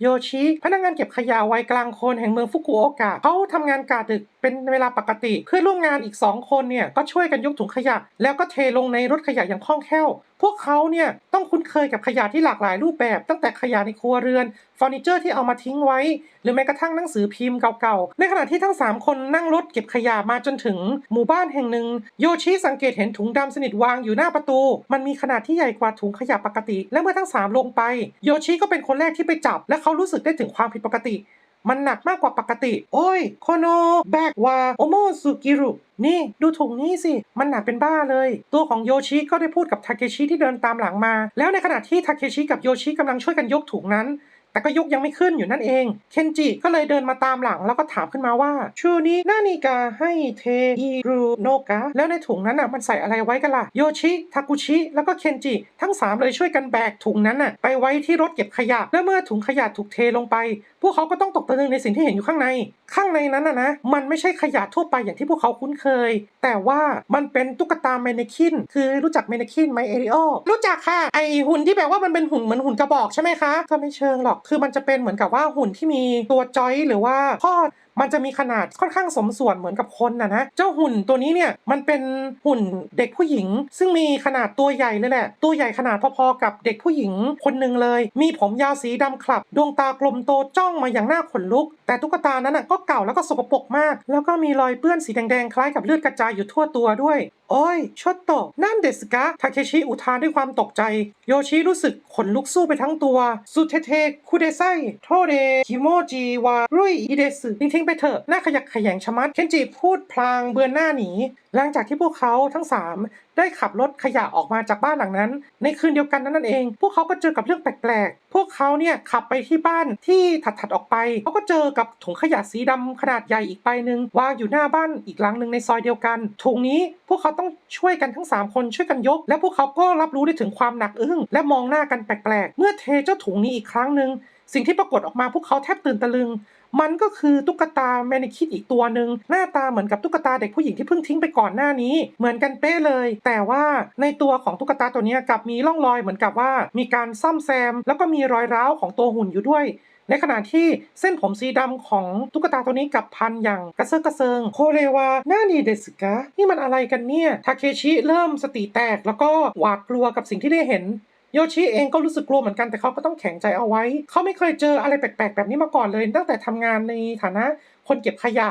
โยชิ พนักงานเก็บขยะวัยกลางคนแห่งเมืองฟุกุโอกะเขาทำงานกะดึกเป็นเวลาปกติ เพื่อนร่วมงานอีกสองคนเนี่ยก็ช่วยกันยกถุงขยะ แล้วก็เทลงในรถขยะอย่างคล่องแคล่ว พวกเขาเนี่ยต้องคุ้นเคยกับขยะที่หลากหลายรูปแบบ ตั้งแต่ขยะในครัวเรือนเฟอร์นิเจอร์ที่เอามาทิ้งไว้ หรือแม้กระทั่งหนังสือพิมพ์เก่าๆ ในขณะที่ทั้ง 3 คนนั่งรถเก็บขยะมาจนถึงหมู่บ้านแห่งหนึ่ง โยชิสังเกตเห็นถุงดำสนิทวางอยู่หน้าประตู มันมีขนาดที่ใหญ่กว่าถุงขยะปกติ และเมื่อทั้ง 3 ลงไป โยชิก็เป็นคนแรกที่ไปจับ และเขารู้สึกได้ถึงความผิดปกติ มันหนักมากกว่าปกติ โอ้ย โคโนแบกวาโอโมสุกิรุ นี่ดูถุงนี้สิ มันหนักเป็นบ้าเลย ตัวของโยชิก็ได้พูดกับทาเคชิที่เดินตามหลังมา แล้วในขณะที่ทาเคชิกับโยชิกำลังช่วยกันยกถุงนั้น แต่ก็ยกยังไม่ขึ้นอยู่นั่นเอง เคนจิก็เลยเดินมาตามหลังแล้วก็ถามขึ้นมาว่า ชูนี้นานิกาให้เทอิรุโนกะ แล้วในถุงนั้นน่ะมันใส่อะไรไว้กันล่ะ โยชิ ทากุชิ แล้วก็เคนจิ ทั้งสามเลยช่วยกันแบกถุงนั้นน่ะไปไว้ที่รถเก็บขยะ และเมื่อถุงขยะถูกเทลงไป พวกเขาก็ต้องตกตะลึงในสิ่งที่เห็นอยู่ข้างใน ข้างในนั้นนะนะ มันไม่ใช่ขยะทั่วไปอย่างที่พวกเขาคุ้นเคย แต่ว่ามันเป็นตุ๊กตาแมนเนคิน คือรู้จักแมนเนคินไหมเอริโอ รู้จักค่ะ ไอหุ่นที่แบบว่ามันเป็นหุ่นเหมือนหุ่นกระบอกใช่ไหมคะ ก็ไม่เชิงหรอกคือมันจะเป็นเหมือนกับว่าหุ่นที่มีตัวจอยหรือว่าข้อมันจะมีขนาดค่อนข้างสมส่วนเหมือนกับคนนะนะ เจ้าหุ่นตัวนี้เนี่ยมันเป็นหุ่นเด็กผู้หญิง ซึ่งมีขนาดตัวใหญ่เลยแหละ ตัวใหญ่ขนาดพอๆกับเด็กผู้หญิงคนหนึ่งเลย มีผมยาวสีดำคลับ ดวงตากลมโตจ้องมาอย่างน่าขนลุก แต่ตุ๊กตานั้นน่ะก็เก่าแล้วก็สกปรกมาก แล้วก็มีรอยเปื้อนสีแดงๆคล้ายกับเลือดกระจายอยู่ทั่วตัวด้วย โอ้ยชดโตะนั่นเดสกะทาเคชิอุทานด้วยความตกใจ โยชิรู้สึกขนลุกสู้ไปทั้งตัว สุเทเทคุเดไซโทเดคิโมจิวา รุยอิเดสึทิ้งๆไปเถอะน่าขยักขยงชะมัด เคนจิพูดพลางเบือนหน้าหนี หลังจากที่พวกเขาทั้งสามได้ขับรถขยะออกมาจากบ้านหลังนั้น ในคืนเดียวกันนั้นนั่นเอง พวกเขาก็เจอกับเรื่องแปลกๆ วกเขาเนี่ยขับไปที่บ้านที่ถัดๆออกไปเขาก็เจอกับถุงขยะสีดำขนาดใหญ่อีกใบหนึ่งวางอยู่หน้าบ้านอีกหลังหนึ่งในซอยเดียวกัน ถุงนี้พวกเขาต้องช่วยกันทั้ง 3 คนช่วยกันยก และพวกเขาก็รับรู้ได้ถึงความหนักอึ้งและมองหน้ากันแปลกๆ เมื่อเทเจ้าถุงนี้อีกครั้งหนึ่งสิ่งที่ปรากฏออกมาพวกเขาแทบตื่นตะลึง มันก็คือตุ๊กตาแมนนิคิดอีกตัวหนึ่งหน้าตาเหมือนกับตุ๊กตาเด็กผู้หญิงที่เพิ่งทิ้งไปก่อนหน้านี้ เหมือนกันเป๊ะเลย แต่ว่าในตัวของตุ๊กตาตัวนี้กลับมีร่องรอยเหมือนกับว่า มีการซ่อมแซม แล้วก็มีรอยร้าวของตัวหุ่นอยู่ด้วยในขณะที่เส้นผมสีดำของตุ๊กตาตัวนี้กลับพันอย่างกระเซาะกระเซิงโคเรวาน่าดีเดสกะนี่มันอะไรกันเนี่ย ทาเคชิเริ่มสติแตกแล้วก็หวาดกลัวกับสิ่งที่ได้เห็น โยชิเองก็รู้สึกกลัวเหมือนกันแต่เขาก็ต้องแข็งใจเอาไว้ เขาไม่เคยเจออะไรแปลกๆ แบบนี้มาก่อนเลย ตั้งแต่ทำงานในฐานะคนเก็บขยะ